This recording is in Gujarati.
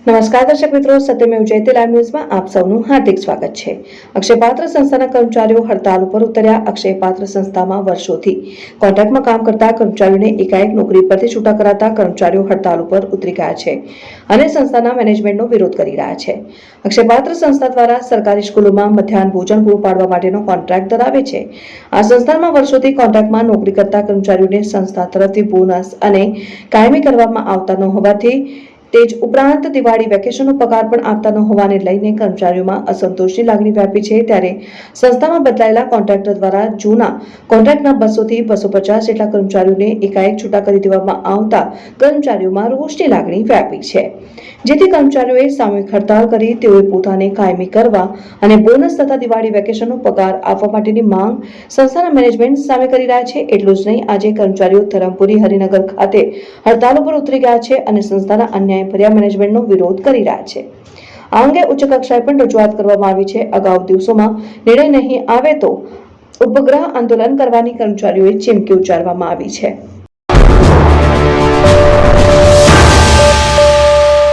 નમસ્કાર દર્શક મિત્રો, સત્યમેવ જયતે લાઈવ ન્યૂઝમાં આપ સૌનું હાર્દિક સ્વાગત છે. અક્ષયપાત્ર સંસ્થાના કર્મચારીઓ હડતાલ ઉપર ઉતર્યા અક્ષયપાત્ર સંસ્થામાં વર્ષોથી. કોન્ટ્રાક્ટમાં કામ કરતા કર્મચારીઓને એકાએક નોકરી પરથી છૂટા કરાતા કર્મચારીઓ હડતાલ ઉપર ઉતરી ગયા છે અને સંસ્થાના મેનેજમેન્ટનો વિરોધ કરી રહ્યા છે. અક્ષયપાત્ર સંસ્થા દ્વારા સરકારી સ્કૂલોમાં મધ્યાહન ભોજન પૂરું પાડવા માટેનો કોન્ટ્રાક્ટ ધરાવે છે. આ સંસ્થામાં વર્ષોથી કોન્ટ્રાક્ટમાં નોકરી કરતા કર્મચારીઓને સંસ્થા તરફથી બોનસ અને કાયમી કરવામાં આવતા ન હોવાથી તે જ ઉપરાંત દિવાળી વેકેશનનો પગાર પણ આપતા ન હોવાને લઈને કર્મચારીઓમાં અસંતોષની લાગણી વ્યાપી છે. ત્યારે સંસ્થામાં બદલાયેલા કોન્ટ્રાક્ટર દ્વારા જૂના કોન્ટ્રાક્ટના બસોથી બસો પચાસ જેટલા કર્મચારીઓને એકાએક છૂટા કરી દેવામાં આવતા કર્મચારીઓમાં રોષની લાગણી વ્યાપી છે. જેથી કર્મચારીઓએ સામૂહિક હડતાળ કરી તેઓએ પોતાને કાયમી કરવા અને બોનસ તથા દિવાળી વેકેશનનો પગાર આપવા માટેની માંગ સંસ્થાના મેનેજમેન્ટ સામે કરી રહ્યા છે. એટલું જ નહીં, આજે કર્મચારીઓ ધરમપુરી હરિનગર ખાતે હડતાલ ઉપર ઉતરી ગયા છે અને સંસ્થાના અન્યાયભર્યા મેનેજમેન્ટનો વિરોધ કરી રહ્યા છે. આ અંગે ઉચ્ચ કક્ષાએ પણ રજૂઆત કરવામાં આવી છે. અગાઉ દિવસોમાં નિર્ણય નહીં આવે તો ઉપગ્રહ આંદોલન કરવાની કર્મચારીઓએ ચીમકી ઉચ્ચારવામાં આવી છે.